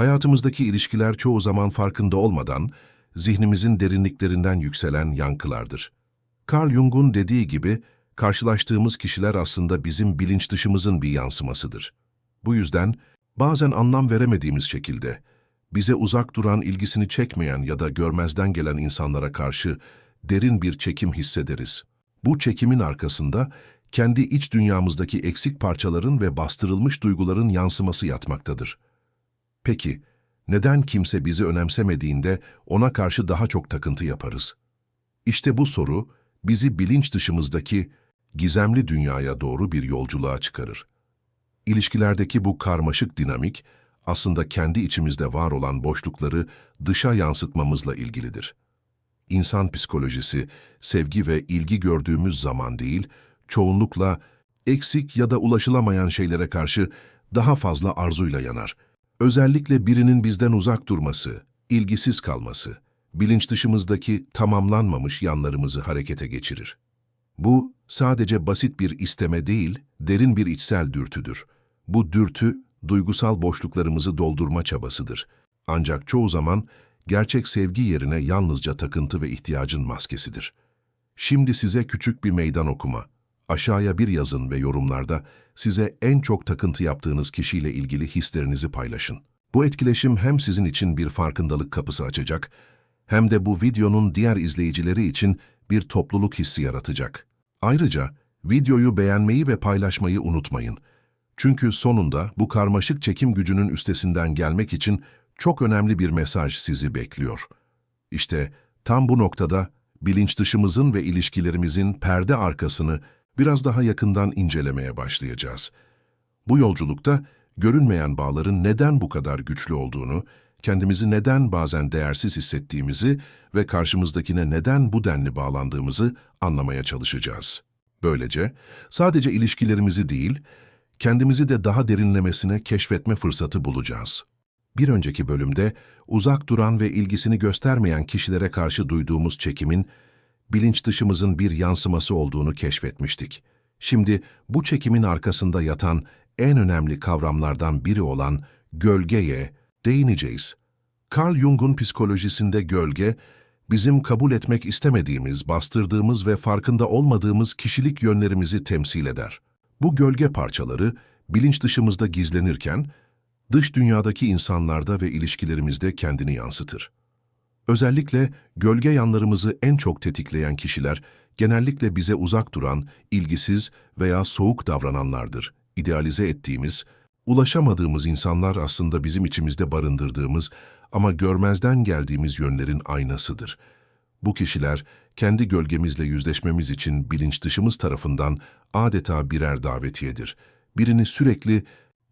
Hayatımızdaki ilişkiler çoğu zaman farkında olmadan, zihnimizin derinliklerinden yükselen yankılardır. Carl Jung'un dediği gibi, karşılaştığımız kişiler aslında bizim bilinç dışımızın bir yansımasıdır. Bu yüzden, bazen anlam veremediğimiz şekilde, bize uzak duran, ilgisini çekmeyen ya da görmezden gelen insanlara karşı derin bir çekim hissederiz. Bu çekimin arkasında, kendi iç dünyamızdaki eksik parçaların ve bastırılmış duyguların yansıması yatmaktadır. Peki, neden kimse bizi önemsemediğinde ona karşı daha çok takıntı yaparız? İşte bu soru, bizi bilinç dışımızdaki gizemli dünyaya doğru bir yolculuğa çıkarır. İlişkilerdeki bu karmaşık dinamik, aslında kendi içimizde var olan boşlukları dışa yansıtmamızla ilgilidir. İnsan psikolojisi, sevgi ve ilgi gördüğümüz zaman değil, çoğunlukla eksik ya da ulaşılamayan şeylere karşı daha fazla arzuyla yanar. Özellikle birinin bizden uzak durması, ilgisiz kalması, bilinç dışımızdaki tamamlanmamış yanlarımızı harekete geçirir. Bu sadece basit bir isteme değil, derin bir içsel dürtüdür. Bu dürtü, duygusal boşluklarımızı doldurma çabasıdır. Ancak çoğu zaman gerçek sevgi yerine yalnızca takıntı ve ihtiyacın maskesidir. Şimdi size küçük bir meydan okuma. Aşağıya bir yazın ve yorumlarda size en çok takıntı yaptığınız kişiyle ilgili hislerinizi paylaşın. Bu etkileşim hem sizin için bir farkındalık kapısı açacak, hem de bu videonun diğer izleyicileri için bir topluluk hissi yaratacak. Ayrıca videoyu beğenmeyi ve paylaşmayı unutmayın. Çünkü sonunda bu karmaşık çekim gücünün üstesinden gelmek için çok önemli bir mesaj sizi bekliyor. İşte tam bu noktada bilinç dışımızın ve ilişkilerimizin perde arkasını biraz daha yakından incelemeye başlayacağız. Bu yolculukta görünmeyen bağların neden bu kadar güçlü olduğunu, kendimizi neden bazen değersiz hissettiğimizi ve karşımızdakine neden bu denli bağlandığımızı anlamaya çalışacağız. Böylece sadece ilişkilerimizi değil, kendimizi de daha derinlemesine keşfetme fırsatı bulacağız. Bir önceki bölümde uzak duran ve ilgisini göstermeyen kişilere karşı duyduğumuz çekimin bilinç dışımızın bir yansıması olduğunu keşfetmiştik. Şimdi bu çekimin arkasında yatan en önemli kavramlardan biri olan gölgeye değineceğiz. Carl Jung'un psikolojisinde gölge, bizim kabul etmek istemediğimiz, bastırdığımız ve farkında olmadığımız kişilik yönlerimizi temsil eder. Bu gölge parçaları bilinç dışımızda gizlenirken, dış dünyadaki insanlarda ve ilişkilerimizde kendini yansıtır. Özellikle gölge yanlarımızı en çok tetikleyen kişiler, genellikle bize uzak duran, ilgisiz veya soğuk davrananlardır. İdealize ettiğimiz, ulaşamadığımız insanlar aslında bizim içimizde barındırdığımız ama görmezden geldiğimiz yönlerin aynasıdır. Bu kişiler, kendi gölgemizle yüzleşmemiz için bilinç dışımız tarafından adeta birer davetiyedir. Birini sürekli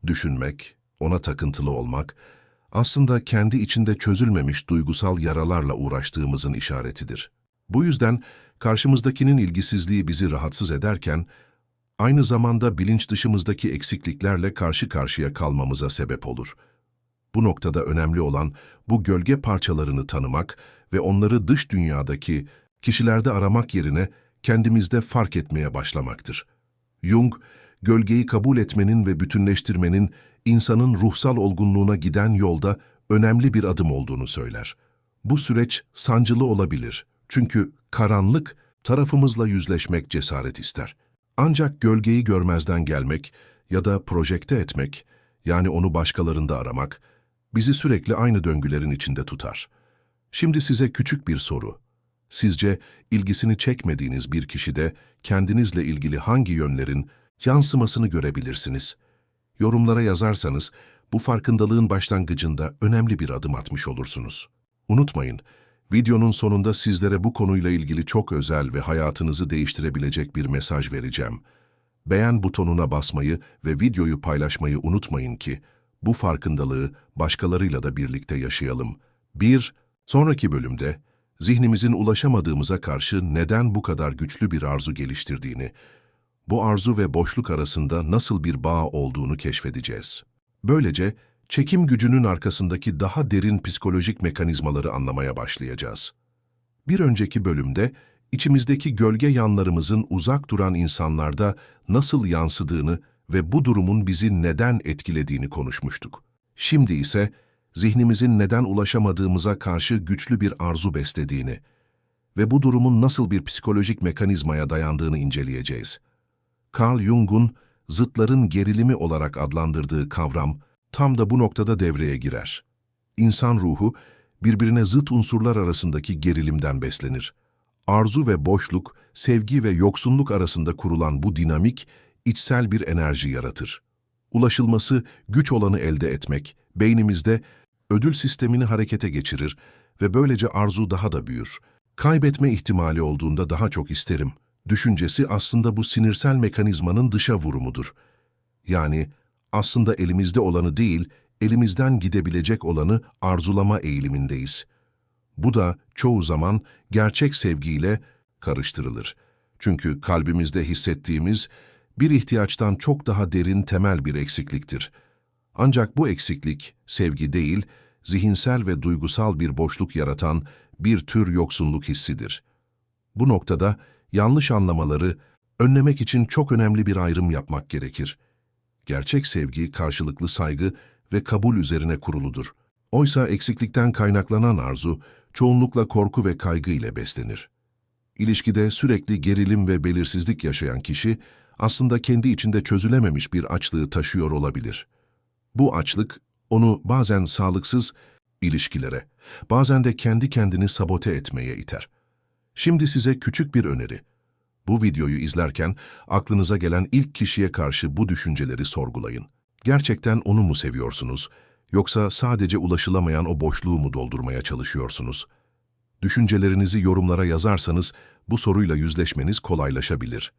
düşünmek, ona takıntılı olmak, aslında kendi içinde çözülmemiş duygusal yaralarla uğraştığımızın işaretidir. Bu yüzden karşımızdakinin ilgisizliği bizi rahatsız ederken, aynı zamanda bilinç dışımızdaki eksikliklerle karşı karşıya kalmamıza sebep olur. Bu noktada önemli olan bu gölge parçalarını tanımak ve onları dış dünyadaki kişilerde aramak yerine kendimizde fark etmeye başlamaktır. Jung, gölgeyi kabul etmenin ve bütünleştirmenin insanın ruhsal olgunluğuna giden yolda önemli bir adım olduğunu söyler. Bu süreç sancılı olabilir çünkü karanlık tarafımızla yüzleşmek cesaret ister. Ancak gölgeyi görmezden gelmek ya da projekte etmek, yani onu başkalarında aramak, bizi sürekli aynı döngülerin içinde tutar. Şimdi size küçük bir soru. Sizce ilgisini çekmediğiniz bir kişide kendinizle ilgili hangi yönlerin yansımasını görebilirsiniz? Yorumlara yazarsanız bu farkındalığın başlangıcında önemli bir adım atmış olursunuz. Unutmayın, videonun sonunda sizlere bu konuyla ilgili çok özel ve hayatınızı değiştirebilecek bir mesaj vereceğim. Beğen butonuna basmayı ve videoyu paylaşmayı unutmayın ki bu farkındalığı başkalarıyla da birlikte yaşayalım. 1. Sonraki bölümde zihnimizin ulaşamadığımıza karşı neden bu kadar güçlü bir arzu geliştirdiğini, bu arzu ve boşluk arasında nasıl bir bağ olduğunu keşfedeceğiz. Böylece çekim gücünün arkasındaki daha derin psikolojik mekanizmaları anlamaya başlayacağız. Bir önceki bölümde içimizdeki gölge yanlarımızın uzak duran insanlarda nasıl yansıdığını ve bu durumun bizi neden etkilediğini konuşmuştuk. Şimdi ise zihnimizin neden ulaşamadığımıza karşı güçlü bir arzu beslediğini ve bu durumun nasıl bir psikolojik mekanizmaya dayandığını inceleyeceğiz. Carl Jung'un zıtların gerilimi olarak adlandırdığı kavram tam da bu noktada devreye girer. İnsan ruhu birbirine zıt unsurlar arasındaki gerilimden beslenir. Arzu ve boşluk, sevgi ve yoksunluk arasında kurulan bu dinamik, içsel bir enerji yaratır. Ulaşılması güç olanı elde etmek, beynimizde ödül sistemini harekete geçirir ve böylece arzu daha da büyür. Kaybetme ihtimali olduğunda daha çok isterim. Düşüncesi aslında bu sinirsel mekanizmanın dışa vurumudur. Yani aslında elimizde olanı değil, elimizden gidebilecek olanı arzulama eğilimindeyiz. Bu da çoğu zaman gerçek sevgiyle karıştırılır. Çünkü kalbimizde hissettiğimiz bir ihtiyaçtan çok daha derin temel bir eksikliktir. Ancak bu eksiklik sevgi değil, zihinsel ve duygusal bir boşluk yaratan bir tür yoksunluk hissidir. Bu noktada yanlış anlamaları önlemek için çok önemli bir ayrım yapmak gerekir. Gerçek sevgi, karşılıklı saygı ve kabul üzerine kuruludur. Oysa eksiklikten kaynaklanan arzu, çoğunlukla korku ve kaygı ile beslenir. İlişkide sürekli gerilim ve belirsizlik yaşayan kişi, aslında kendi içinde çözülememiş bir açlığı taşıyor olabilir. Bu açlık, onu bazen sağlıksız ilişkilere, bazen de kendi kendini sabote etmeye iter. Şimdi size küçük bir öneri. Bu videoyu izlerken aklınıza gelen ilk kişiye karşı bu düşünceleri sorgulayın. Gerçekten onu mu seviyorsunuz, yoksa sadece ulaşılamayan o boşluğu mu doldurmaya çalışıyorsunuz? Düşüncelerinizi yorumlara yazarsanız bu soruyla yüzleşmeniz kolaylaşabilir.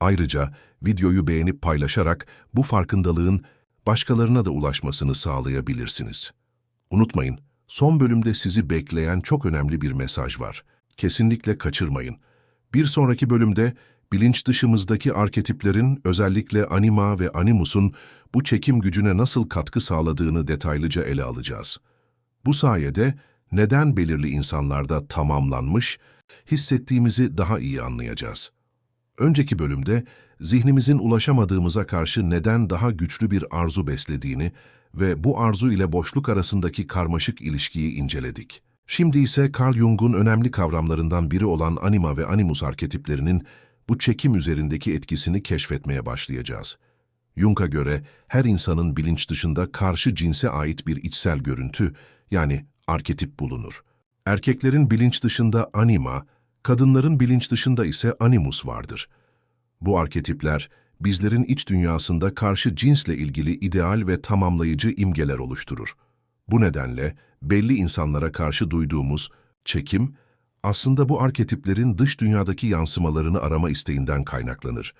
Ayrıca videoyu beğenip paylaşarak bu farkındalığın başkalarına da ulaşmasını sağlayabilirsiniz. Unutmayın, son bölümde sizi bekleyen çok önemli bir mesaj var. Kesinlikle kaçırmayın. Bir sonraki bölümde bilinç dışımızdaki arketiplerin özellikle anima ve animusun bu çekim gücüne nasıl katkı sağladığını detaylıca ele alacağız. Bu sayede neden belirli insanlarda tamamlanmış, hissettiğimizi daha iyi anlayacağız. Önceki bölümde zihnimizin ulaşamadığımıza karşı neden daha güçlü bir arzu beslediğini ve bu arzu ile boşluk arasındaki karmaşık ilişkiyi inceledik. Şimdi ise Carl Jung'un önemli kavramlarından biri olan anima ve animus arketiplerinin bu çekim üzerindeki etkisini keşfetmeye başlayacağız. Jung'a göre her insanın bilinç dışında karşı cinse ait bir içsel görüntü, yani arketip bulunur. Erkeklerin bilinç dışında anima, kadınların bilinç dışında ise animus vardır. Bu arketipler, bizlerin iç dünyasında karşı cinsle ilgili ideal ve tamamlayıcı imgeler oluşturur. Bu nedenle belli insanlara karşı duyduğumuz çekim, aslında bu arketiplerin dış dünyadaki yansımalarını arama isteğinden kaynaklanır.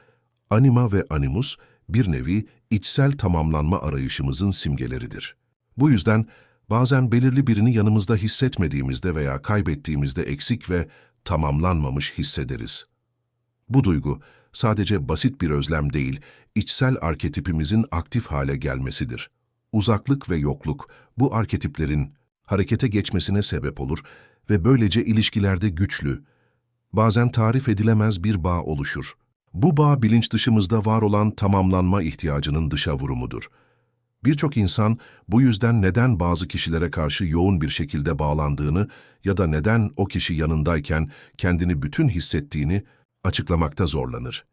Anima ve animus, bir nevi içsel tamamlanma arayışımızın simgeleridir. Bu yüzden bazen belirli birini yanımızda hissetmediğimizde veya kaybettiğimizde eksik ve tamamlanmamış hissederiz. Bu duygu sadece basit bir özlem değil, içsel arketipimizin aktif hale gelmesidir. Uzaklık ve yokluk bu arketiplerin harekete geçmesine sebep olur ve böylece ilişkilerde güçlü, bazen tarif edilemez bir bağ oluşur. Bu bağ bilinç dışımızda var olan tamamlanma ihtiyacının dışa vurumudur. Birçok insan bu yüzden neden bazı kişilere karşı yoğun bir şekilde bağlandığını ya da neden o kişi yanındayken kendini bütün hissettiğini açıklamakta zorlanır.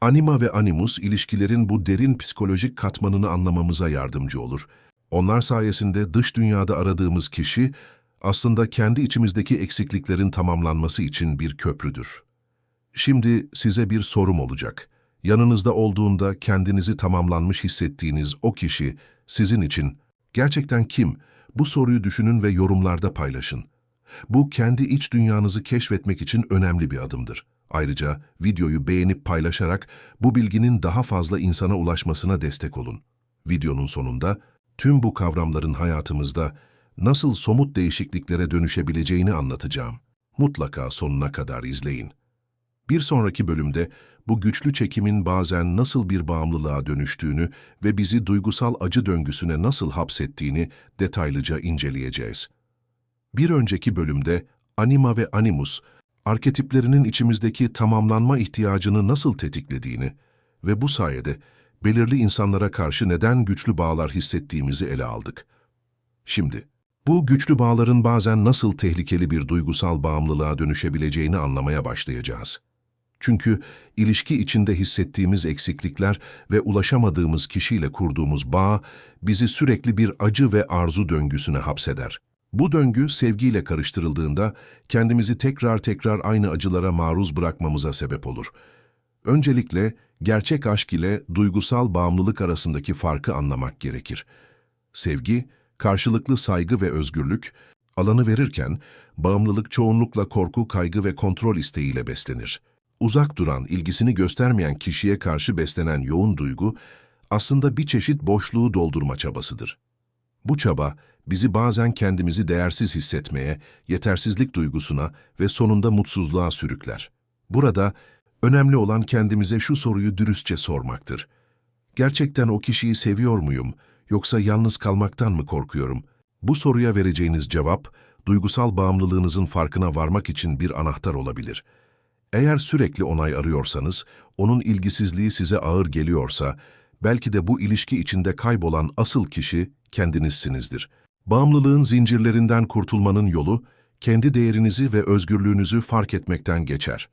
Anima ve animus ilişkilerin bu derin psikolojik katmanını anlamamıza yardımcı olur. Onlar sayesinde dış dünyada aradığımız kişi aslında kendi içimizdeki eksikliklerin tamamlanması için bir köprüdür. Şimdi size bir sorum olacak. Yanınızda olduğunda kendinizi tamamlanmış hissettiğiniz o kişi sizin için gerçekten kim? Bu soruyu düşünün ve yorumlarda paylaşın. Bu kendi iç dünyanızı keşfetmek için önemli bir adımdır. Ayrıca videoyu beğenip paylaşarak bu bilginin daha fazla insana ulaşmasına destek olun. Videonun sonunda tüm bu kavramların hayatımızda nasıl somut değişikliklere dönüşebileceğini anlatacağım. Mutlaka sonuna kadar izleyin. Bir sonraki bölümde bu güçlü çekimin bazen nasıl bir bağımlılığa dönüştüğünü ve bizi duygusal acı döngüsüne nasıl hapsettiğini detaylıca inceleyeceğiz. Bir önceki bölümde anima ve animus, arketiplerinin içimizdeki tamamlanma ihtiyacını nasıl tetiklediğini ve bu sayede belirli insanlara karşı neden güçlü bağlar hissettiğimizi ele aldık. Şimdi, Bu güçlü bağların bazen nasıl tehlikeli bir duygusal bağımlılığa dönüşebileceğini anlamaya başlayacağız. Çünkü ilişki içinde hissettiğimiz eksiklikler ve ulaşamadığımız kişiyle kurduğumuz bağ bizi sürekli bir acı ve arzu döngüsüne hapseder. Bu döngü sevgiyle karıştırıldığında kendimizi tekrar tekrar aynı acılara maruz bırakmamıza sebep olur. Öncelikle gerçek aşk ile duygusal bağımlılık arasındaki farkı anlamak gerekir. Sevgi, karşılıklı saygı ve özgürlük, alanı verirken bağımlılık çoğunlukla korku, kaygı ve kontrol isteğiyle beslenir. Uzak duran, ilgisini göstermeyen kişiye karşı beslenen yoğun duygu aslında bir çeşit boşluğu doldurma çabasıdır. Bu çaba bizi bazen kendimizi değersiz hissetmeye, yetersizlik duygusuna ve sonunda mutsuzluğa sürükler. Burada önemli olan kendimize şu soruyu dürüstçe sormaktır. Gerçekten o kişiyi seviyor muyum yoksa yalnız kalmaktan mı korkuyorum? Bu soruya vereceğiniz cevap, duygusal bağımlılığınızın farkına varmak için bir anahtar olabilir. Eğer sürekli onay arıyorsanız, onun ilgisizliği size ağır geliyorsa, belki de bu ilişki içinde kaybolan asıl kişi kendinizsinizdir. Bağımlılığın zincirlerinden kurtulmanın yolu, kendi değerinizi ve özgürlüğünüzü fark etmekten geçer.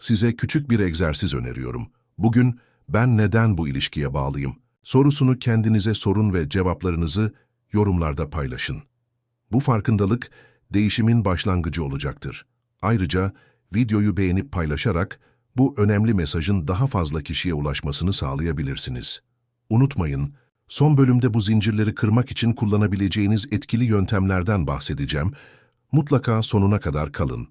Size küçük bir egzersiz öneriyorum. Bugün ben neden bu ilişkiye bağlıyım? Sorusunu kendinize sorun ve cevaplarınızı yorumlarda paylaşın. Bu farkındalık değişimin başlangıcı olacaktır. Ayrıca videoyu beğenip paylaşarak bu önemli mesajın daha fazla kişiye ulaşmasını sağlayabilirsiniz. Unutmayın, son bölümde bu zincirleri kırmak için kullanabileceğiniz etkili yöntemlerden bahsedeceğim. Mutlaka sonuna kadar kalın.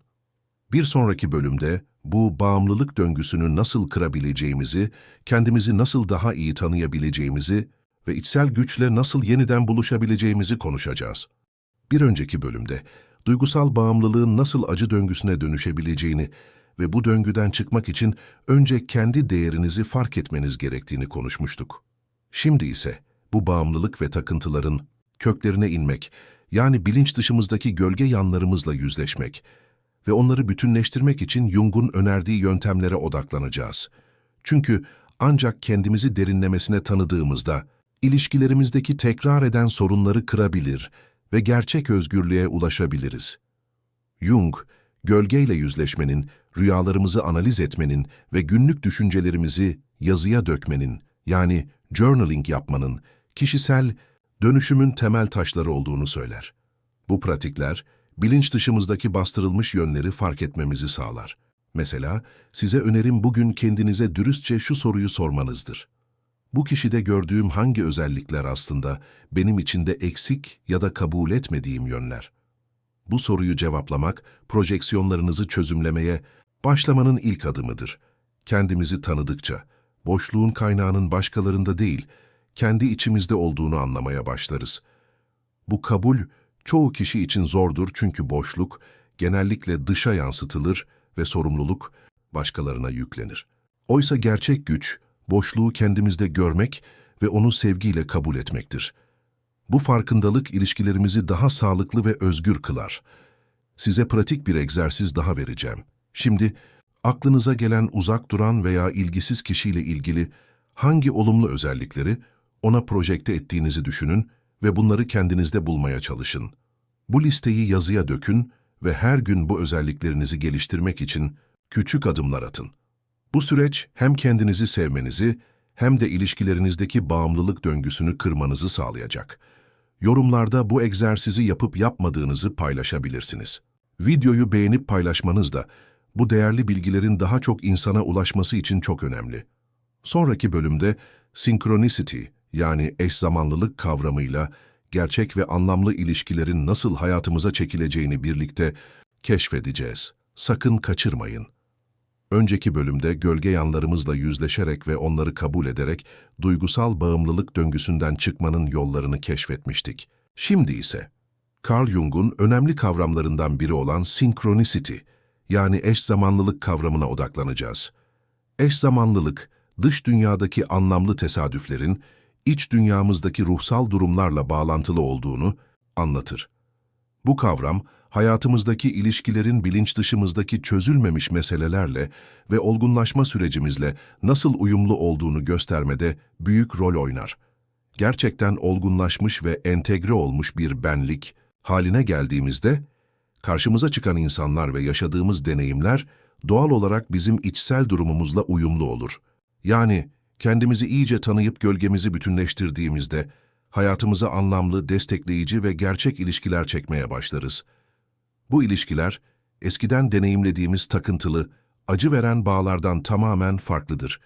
Bir sonraki bölümde bu bağımlılık döngüsünü nasıl kırabileceğimizi, kendimizi nasıl daha iyi tanıyabileceğimizi ve içsel güçle nasıl yeniden buluşabileceğimizi konuşacağız. Bir önceki bölümde duygusal bağımlılığın nasıl acı döngüsüne dönüşebileceğini ve bu döngüden çıkmak için önce kendi değerinizi fark etmeniz gerektiğini konuşmuştuk. Şimdi ise bu bağımlılık ve takıntıların köklerine inmek, yani bilinç dışımızdaki gölge yanlarımızla yüzleşmek ve onları bütünleştirmek için Jung'un önerdiği yöntemlere odaklanacağız. Çünkü ancak kendimizi derinlemesine tanıdığımızda ilişkilerimizdeki tekrar eden sorunları kırabilir ve gerçek özgürlüğe ulaşabiliriz. Jung, gölgeyle yüzleşmenin, rüyalarımızı analiz etmenin ve günlük düşüncelerimizi yazıya dökmenin, yani journaling yapmanın, kişisel dönüşümün temel taşları olduğunu söyler. Bu pratikler, bilinç dışımızdaki bastırılmış yönleri fark etmemizi sağlar. Mesela, size önerim bugün kendinize dürüstçe şu soruyu sormanızdır. Bu kişide gördüğüm hangi özellikler aslında benim içinde eksik ya da kabul etmediğim yönler? Bu soruyu cevaplamak, projeksiyonlarınızı çözümlemeye başlamanın ilk adımıdır. Kendimizi tanıdıkça, boşluğun kaynağının başkalarında değil, kendi içimizde olduğunu anlamaya başlarız. Bu kabul, çoğu kişi için zordur çünkü boşluk genellikle dışa yansıtılır ve sorumluluk başkalarına yüklenir. Oysa gerçek güç, boşluğu kendimizde görmek ve onu sevgiyle kabul etmektir. Bu farkındalık ilişkilerimizi daha sağlıklı ve özgür kılar. Size pratik bir egzersiz daha vereceğim. Şimdi aklınıza gelen uzak duran veya ilgisiz kişiyle ilgili hangi olumlu özellikleri ona projekte ettiğinizi düşünün ve bunları kendinizde bulmaya çalışın. Bu listeyi yazıya dökün ve her gün bu özelliklerinizi geliştirmek için küçük adımlar atın. Bu süreç hem kendinizi sevmenizi hem de ilişkilerinizdeki bağımlılık döngüsünü kırmanızı sağlayacak. Yorumlarda bu egzersizi yapıp yapmadığınızı paylaşabilirsiniz. Videoyu beğenip paylaşmanız da bu değerli bilgilerin daha çok insana ulaşması için çok önemli. Sonraki bölümde synchronicity yani eş zamanlılık kavramıyla gerçek ve anlamlı ilişkilerin nasıl hayatımıza çekileceğini birlikte keşfedeceğiz. Sakın kaçırmayın. Önceki bölümde gölge yanlarımızla yüzleşerek ve onları kabul ederek duygusal bağımlılık döngüsünden çıkmanın yollarını keşfetmiştik. Şimdi ise Carl Jung'un önemli kavramlarından biri olan synchronicity yani eş zamanlılık kavramına odaklanacağız. Eş zamanlılık, dış dünyadaki anlamlı tesadüflerin iç dünyamızdaki ruhsal durumlarla bağlantılı olduğunu anlatır. Bu kavram, hayatımızdaki ilişkilerin bilinç dışımızdaki çözülmemiş meselelerle ve olgunlaşma sürecimizle nasıl uyumlu olduğunu göstermede büyük rol oynar. Gerçekten olgunlaşmış ve entegre olmuş bir benlik, haline geldiğimizde, karşımıza çıkan insanlar ve yaşadığımız deneyimler doğal olarak bizim içsel durumumuzla uyumlu olur. Yani kendimizi iyice tanıyıp gölgemizi bütünleştirdiğimizde hayatımıza anlamlı, destekleyici ve gerçek ilişkiler çekmeye başlarız. Bu ilişkiler eskiden deneyimlediğimiz takıntılı, acı veren bağlardan tamamen farklıdır.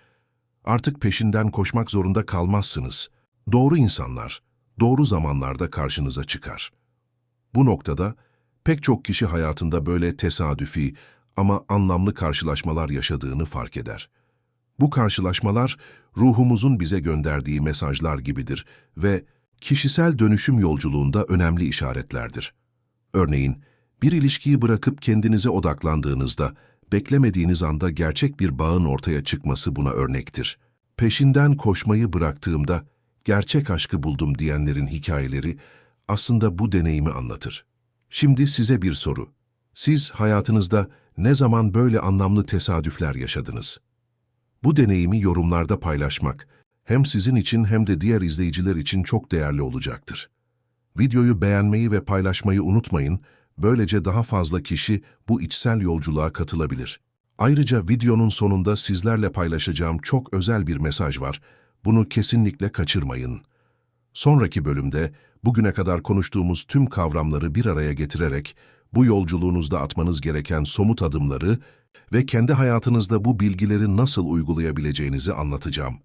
Artık peşinden koşmak zorunda kalmazsınız. Doğru insanlar, doğru zamanlarda karşınıza çıkar. Bu noktada pek çok kişi hayatında böyle tesadüfi ama anlamlı karşılaşmalar yaşadığını fark eder. Bu karşılaşmalar ruhumuzun bize gönderdiği mesajlar gibidir ve kişisel dönüşüm yolculuğunda önemli işaretlerdir. Örneğin, bir ilişkiyi bırakıp kendinize odaklandığınızda, beklemediğiniz anda gerçek bir bağın ortaya çıkması buna örnektir. Peşinden koşmayı bıraktığımda, gerçek aşkı buldum diyenlerin hikayeleri aslında bu deneyimi anlatır. Şimdi size bir soru. Siz hayatınızda ne zaman böyle anlamlı tesadüfler yaşadınız? Bu deneyimi yorumlarda paylaşmak hem sizin için hem de diğer izleyiciler için çok değerli olacaktır. Videoyu beğenmeyi ve paylaşmayı unutmayın, böylece daha fazla kişi bu içsel yolculuğa katılabilir. Ayrıca videonun sonunda sizlerle paylaşacağım çok özel bir mesaj var. Bunu kesinlikle kaçırmayın. Sonraki bölümde bugüne kadar konuştuğumuz tüm kavramları bir araya getirerek bu yolculuğunuzda atmanız gereken somut adımları ve kendi hayatınızda bu bilgileri nasıl uygulayabileceğinizi anlatacağım.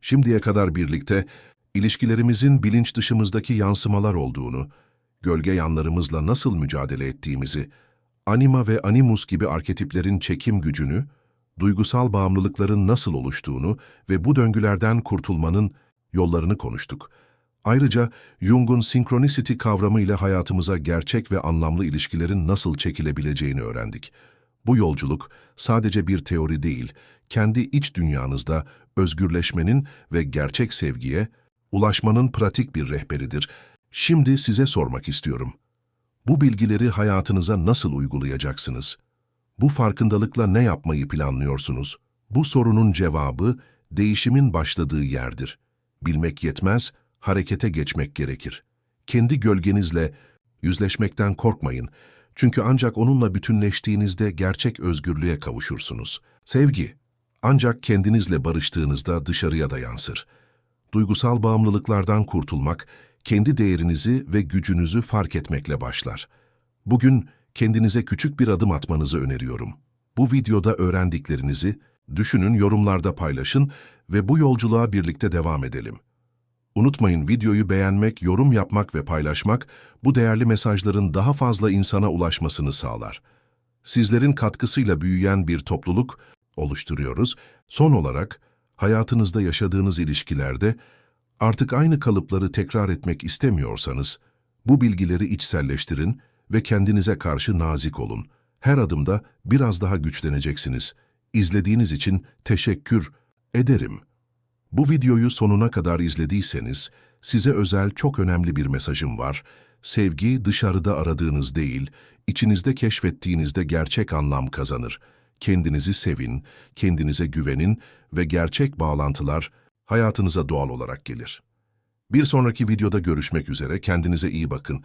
Şimdiye kadar birlikte ilişkilerimizin bilinç dışımızdaki yansımalar olduğunu, gölge yanlarımızla nasıl mücadele ettiğimizi, anima ve animus gibi arketiplerin çekim gücünü, duygusal bağımlılıkların nasıl oluştuğunu ve bu döngülerden kurtulmanın yollarını konuştuk. Ayrıca Jung'un synchronicity kavramıyla hayatımıza gerçek ve anlamlı ilişkilerin nasıl çekilebileceğini öğrendik. Bu yolculuk sadece bir teori değil, kendi iç dünyanızda özgürleşmenin ve gerçek sevgiye ulaşmanın pratik bir rehberidir. Şimdi size sormak istiyorum. Bu bilgileri hayatınıza nasıl uygulayacaksınız? Bu farkındalıkla ne yapmayı planlıyorsunuz? Bu sorunun cevabı değişimin başladığı yerdir. Bilmek yetmez, harekete geçmek gerekir. Kendi gölgenizle yüzleşmekten korkmayın. Çünkü ancak onunla bütünleştiğinizde gerçek özgürlüğe kavuşursunuz. Sevgi, ancak kendinizle barıştığınızda dışarıya da yansır. Duygusal bağımlılıklardan kurtulmak, kendi değerinizi ve gücünüzü fark etmekle başlar. Bugün kendinize küçük bir adım atmanızı öneriyorum. Bu videoda öğrendiklerinizi düşünün, yorumlarda paylaşın ve bu yolculuğa birlikte devam edelim. Unutmayın videoyu beğenmek, yorum yapmak ve paylaşmak bu değerli mesajların daha fazla insana ulaşmasını sağlar. Sizlerin katkısıyla büyüyen bir topluluk oluşturuyoruz. Son olarak hayatınızda yaşadığınız ilişkilerde artık aynı kalıpları tekrar etmek istemiyorsanız bu bilgileri içselleştirin ve kendinize karşı nazik olun. Her adımda biraz daha güçleneceksiniz. İzlediğiniz için teşekkür ederim. Bu videoyu sonuna kadar izlediyseniz, size özel çok önemli bir mesajım var. Sevgi dışarıda aradığınız değil, içinizde keşfettiğinizde gerçek anlam kazanır. Kendinizi sevin, kendinize güvenin ve gerçek bağlantılar hayatınıza doğal olarak gelir. Bir sonraki videoda görüşmek üzere, kendinize iyi bakın.